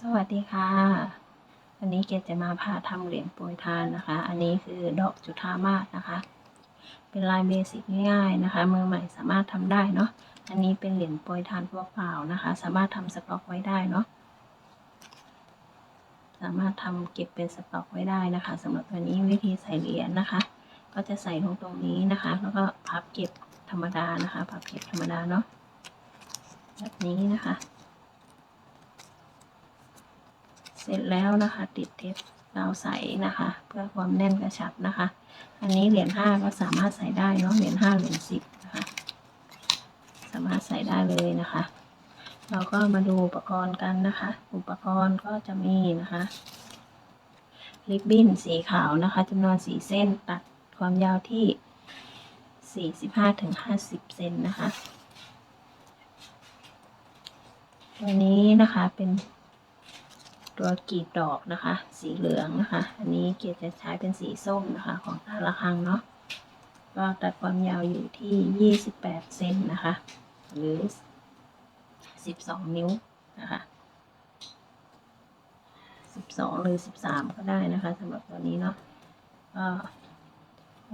สวัสดีค่ะ วันนี้เกดจะมาพาทำเหรียญโปรยทานนะคะ อันนี้คือดอกจุฑามาศนะคะ เป็นลายเบสิกง่ายๆนะคะ มือใหม่สามารถทำได้เนาะ อันนี้เป็นเหรียญโปรยทานตัวเปล่านะคะ สามารถทำสต็อกไว้ได้เนาะ สามารถทำเก็บเป็นสต็อกไว้ได้นะคะสำหรับตัวนี้วิธีใส่เหรียญนะคะ ก็จะใส่ลงตรงนี้นะคะ แล้วก็พับเก็บธรรมดานะคะ พับเก็บธรรมดาเนาะ แบบนี้นะคะ เสร็จแล้วนะคะ ติดเทปกาวใสนะคะ เพื่อความแน่นกระชับนะคะ อันนี้เหรียญห้าก็สามารถใส่ได้เนาะเหรียญห้าเหรียญสิบนะคะ สามารถใส่ได้เลยนะคะ เราก็มาดูอุปกรณ์กันนะคะ อุปกรณ์ก็จะมีนะคะริบบิ้นสีขาวนะคะจำนวนสีเส้นตัดความยาวที่ 45ถึง50 เซนนะคะ ตัวนี้นะคะเป็น ตัวกรีบดอกนะคะ สีเหลืองนะคะ อันนี้เกียรติจะใช้เป็นสีส้มนะคะ ของต่ละครังเนาะก็ตัดความยาวอยู่ที่ 28 เซนนะคะ หรือ 12 นิ้วนะคะ 12 หรือ 13 ก็ได้นะคะสำหรับตัวนี้เนาะก็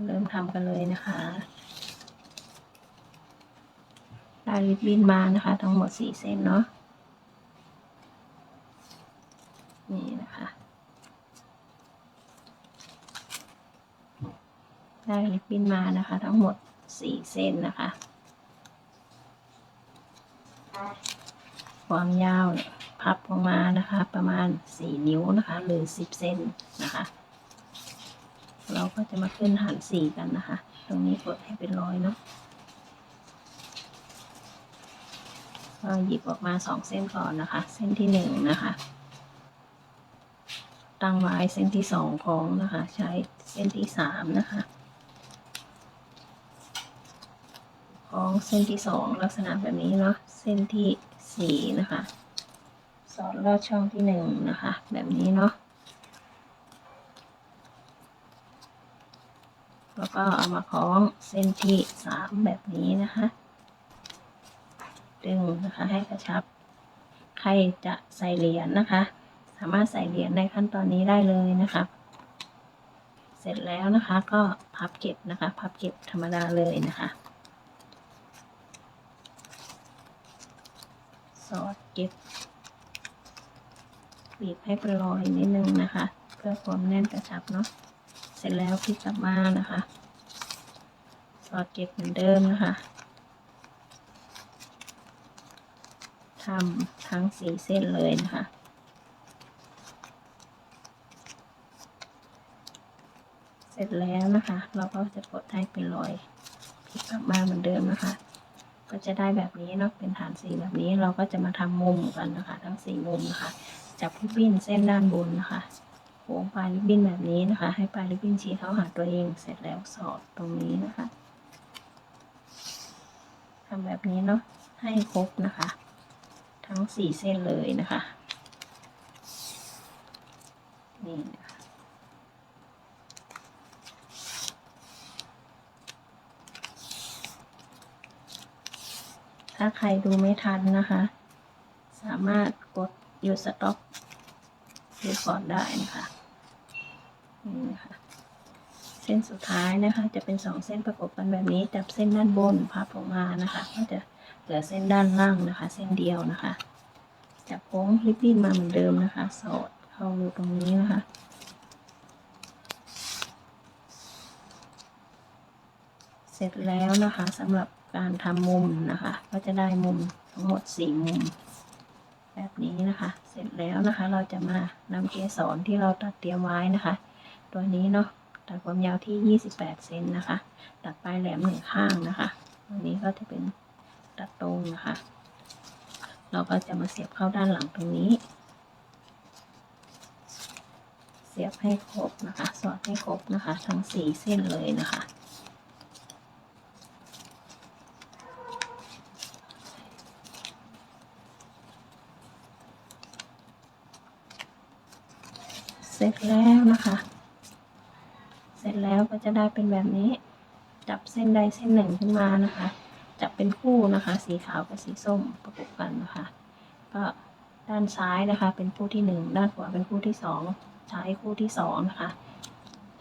เริ่มทำกันเลยนะคะได้ริบบิ้นมานะคะ ทั้งหมด 4 เส้นเนาะ นี่นะคะ ได้ริบบิ้นมานะคะ ทั้งหมด4เส้นนะคะ ความยาวพับลงมานะคะ ประมาณ4นิ้วนะคะ หรือ10เซนนะคะ เราก็จะมาขึ้นหันสีกันนะคะ ตรงนี้กดให้เป็นร้อยเนาะก็หยิบออกมา2เส้นก่อนนะคะ เส้นที่1นะคะตั้งไว้เส้นที่2ของนะคะ ใช้เส้นที่3นะคะ ของเส้นที่2ลักษณะแบบนี้เนาะเส้นที่4นะคะ สอดลอดช่องที่1นะคะ แบบนี้เนาะแล้วก็เอามาคล้องเส้นที่3แบบนี้นะคะ ดึงนะคะให้กระชับ ใครจะใส่เหรียญนะคะ สามารถใส่เหรียญในขั้นตอนนี้ได้เลยนะคะ เสร็จแล้วนะคะก็พับเก็บนะคะ พับเก็บธรรมดาเลยนะคะ สอดเก็บบีบให้เป็นรอยนิดนึงนะคะ เพื่อความแน่นกระชับเนาะเสร็จแล้วพลิกกลับมานะคะ สอดเก็บเหมือนเดิมนะคะทำทั้งสี่เส้นเลยนะคะเสร็จแล้วนะคะ เราก็จะกดให้เป็นรอยพลิกกลับมาเหมือนเดิมนะคะ ก็จะได้แบบนี้เนาะเป็นฐานสีแบบนี้เราก็จะมาทำมุมกันนะคะ ทั้งสี่มุมนะคะจับริบบิ้นเส้นด้านบนนะคะโค้งปลายริบบิ้นแบบนี้นะคะ ให้ปลายริบบิ้นชี้เข้าหาตัวเองเสร็จแล้วสอดตรงนี้นะคะทำแบบนี้เนาะให้ครบนะคะ ทั้งสี่เส้นเลยนะคะนี่นะคะ ถ้าใครดูไม่ทันนะคะ สามารถกดหยุดสต็อปรีคอร์ดได้นะคะนี่นะคะเส้นสุดท้ายนะคะ จะเป็นสองเส้นประกบกันแบบนี้จับเส้นด้านบนพับออกมานะคะก็จะเหลือเส้นด้านล่างนะคะ เส้นเดียวนะคะจับโค้งริบบิ้นมาเหมือนเดิมนะคะ สอดเข้ารูตรงนี้นะคะเสร็จแล้วนะคะสำหรับ การทำมุมนะคะ ก็จะได้มุมทั้งหมดสี่มุม แบบนี้นะคะ เสร็จแล้วนะคะ เราจะมานำเกสรที่เราตัดเตรียมไว้นะคะ ตัวนี้เนาะตัดความยาวที่ 28 เซนนะคะ ตัดปลายแหลมหนึ่งข้างนะคะตัวนี้ก็จะเป็นตัดตรงนะคะ เราก็จะมาเสียบเข้าด้านหลังตรงนี้ เสียบให้ครบนะคะ สอดให้ครบนะคะ ทั้งสี่เส้นเลยนะคะ สร็จแล้วนะคะ เสร็จแล้วก็จะได้เป็นแบบนี้ จับเส้นใดเส้นหนึ่งขึ้นมานะคะ จับเป็นคู่นะคะ สีขาวกับสีส้มประกบกันนะคะ ก็ด้านซ้ายนะคะ เป็นคู่ที่หนึ่งด้านขวาเป็นคู่ที่สองใช้คู่ที่สองนะคะ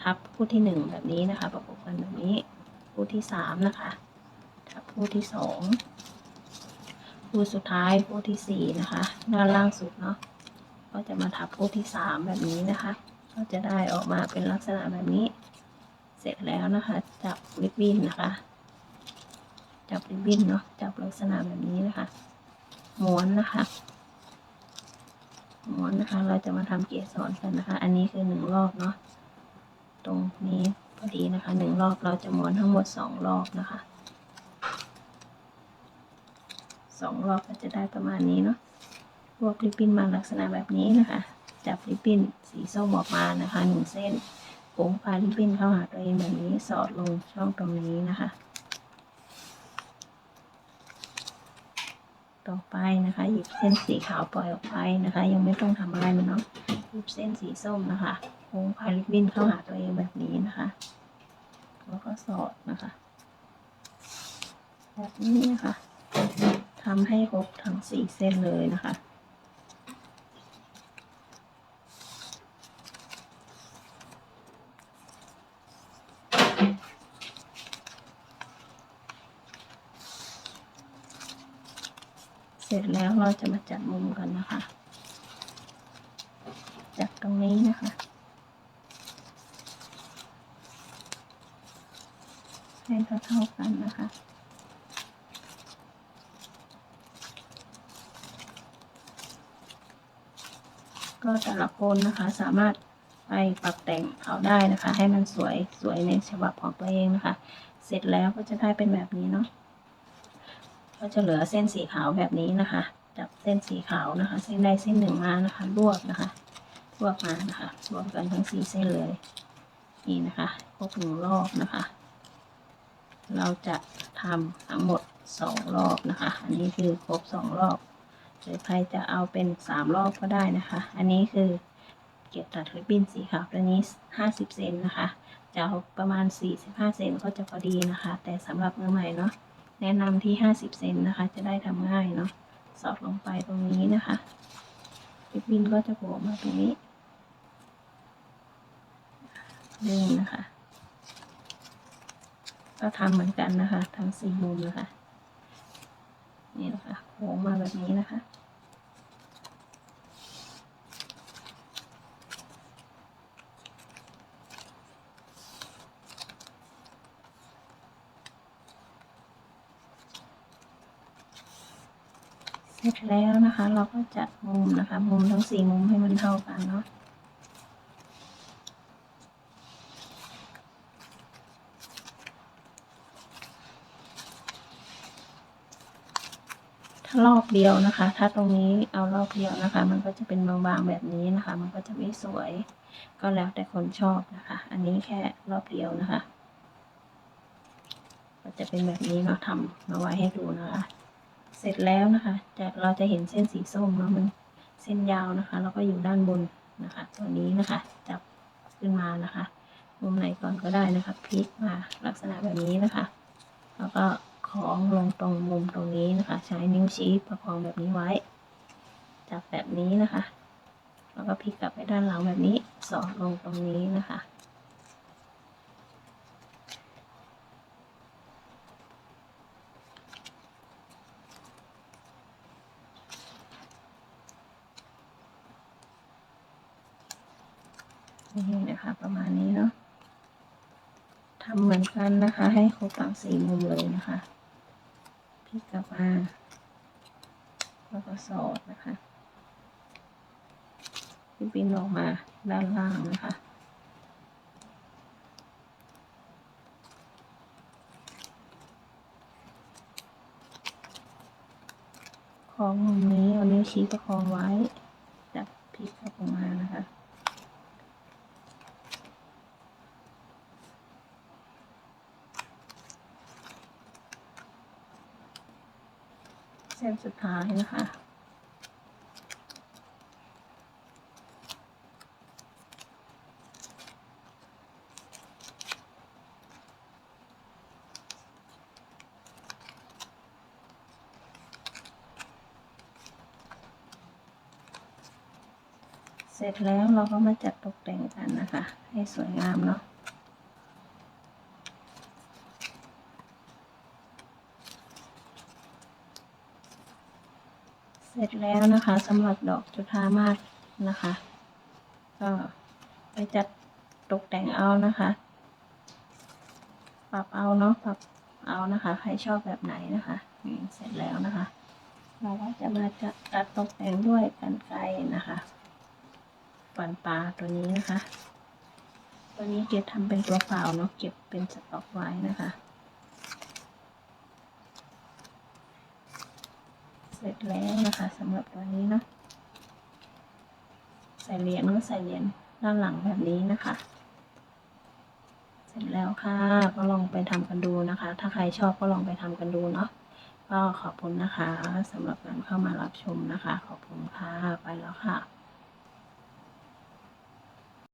ทับคู่ที่หนึ่งแบบนี้นะคะ ประกบกันแบบนี้ คู่ที่สามนะคะทับคู่ที่สองคู่สุดท้ายคู่ที่สี่นะคะ ด้านล่างสุดเนาะ ก็จะมาทับคู่ที่สามแบบนี้นะคะ ก็จะได้ออกมาเป็นลักษณะแบบนี้ เสร็จแล้วนะคะ จับริบบิ้นนะคะ จับริบบิ้นเนาะ จับลักษณะแบบนี้นะคะ ม้วนนะคะ ม้วนนะคะ เราจะมาทำเกสรกันนะคะ อันนี้คือหนึ่งรอบเนาะ ตรงนี้พอดีนะคะหนึ่งรอบเราจะม้วนทั้งหมดสองรอบนะคะสองรอบก็จะได้ประมาณนี้เนาะ รวบริบบิ้นมาลักษณะแบบนี้นะคะ จับริบบิ้นสีส้มออกมานะคะหนึ่งเส้นโค้งปลาริบบิ้นเข้าหาตัวเองแบบนี้สอดลงช่องตรงนี้นะคะ ต่อไปนะคะหยิบเส้นสีขาวปล่อยออกไปนะคะ ยังไม่ต้องทำอะไรมันเนาะหยิบเส้นสีส้มนะคะโค้งพาริบบิ้นเข้าหาตัวเองแบบนี้นะคะ แล้วก็สอดนะคะแบบนี้นะคะทำให้ครบทั้งสี่เส้นเลยนะคะ เสร็จแล้ว เราจะมาจัดมุมกันนะคะจากตรงนี้นะคะ ให้เท่าๆกันนะคะก็แต่ละคนนะคะสามารถไปปรับแต่งเขาได้นะคะ ให้มันสวยสวยในฉบับของตัวเองนะคะ เสร็จแล้วก็จะได้เป็นแบบนี้เนาะก็จะเหลือเส้นสีขาวแบบนี้นะคะ จับเส้นสีขาวนะคะ เส้นใดเส้นหนึ่งมานะคะรวบนะคะรวบมานะคะรวมกันทั้งสี่เส้นเลยนี่นะคะครบหนึ่งรอบนะคะ เราจะทำทั้งหมดสองรอบนะคะ อันนี้คือครบสองรอบหรือใครจะเอาเป็นสามรอบก็ได้นะคะ อันนี้คือเก็บตัดริบบิ้นสีขาวตัวนี้ห้าสิบเซนนะคะจะเอาประมาณสี่สิบห้าเซนก็จะพอดีนะคะ แต่สำหรับมือใหม่เนาะแนะนำที่ห้าสิบเซนนะคะ จะได้ทำง่ายเนาะ สอดลงไปตรงนี้นะคะริบบิ้นก็จะโผล่มาตรงนี้ดึงนะคะ ก็ทำเหมือนกันนะคะทั้งสี่มุมนะคะ นี่นะคะโค้งมาแบบนี้นะคะ เสร็จแล้วนะคะ เราก็จัดมุมนะคะ มุมทั้งสี่มุมให้มันเท่ากันเนาะถ้ารอบเดียวนะคะ ถ้าตรงนี้เอารอบเดียวนะคะ มันก็จะเป็นบางๆแบบนี้นะคะ มันก็จะไม่สวย ก็แล้วแต่คนชอบนะคะ อันนี้แค่รอบเดียวนะคะ ก็จะเป็นแบบนี้เนาะทำมาไว้ให้ดูนะคะ เสร็จแล้วนะคะจะเราจะเห็นเส้นสีส้มเนาะมันเส้นยาวนะคะ แล้วก็อยู่ด้านบนนะคะตัวนี้นะคะ จับขึ้นมานะคะมุมไหนก่อนก็ได้นะคะพลิกมาลักษณะแบบนี้นะคะ แล้วก็คล้องลงตรงมุมตรงนี้นะคะ ใช้นิ้วชี้ประคองแบบนี้ไว้ จับแบบนี้นะคะ แล้วก็พลิกกลับไปด้านหลังแบบนี้สอดลงตรงนี้นะคะ นี่นะคะ ประมาณนี้เนาะทำเหมือนกันนะคะ ให้ครบทั้งสี่มุมเลยนะคะพลิกกลับมาแล้วก็สอดนะคะปิ้นออกมาด้านล่างนะคะของมุมนี้เอานิ้วชี้ประคองไว้ จับพลิกออกมานะคะ เส้นสุดท้ายนะคะเสร็จแล้วเราก็มาจัดตกแต่งกันนะคะ ให้สวยงามเนาะ เสร็จแล้วนะคะสำหรับดอกจุฑามาศนะคะ ก็ไปจัดตกแต่งเอานะคะ ปรับเอาเนาะปรับเอานะคะ ใครชอบแบบไหนนะคะเสร็จแล้วนะคะ เราก็จะมาจัดตัดตกแต่งด้วยกันไกรนะคะฟันปลาตัวนี้นะคะ ตัวนี้เก็บทำเป็นตัวเปล่าเนาะเก็บเป็นสต็อกไว้นะคะ เสร็จแล้วนะคะสำหรับตัวนี้เนาะใส่เหรียญก็ใส่เหรียญด้านหลังแบบนี้นะคะ เสร็จแล้วค่ะ ก็ลองไปทำกันดูนะคะ ถ้าใครชอบก็ลองไปทำกันดูเนาะก็ขอบคุณนะคะสำหรับการเข้ามารับชมนะคะ ขอบคุณค่ะ ไปแล้วค่ะ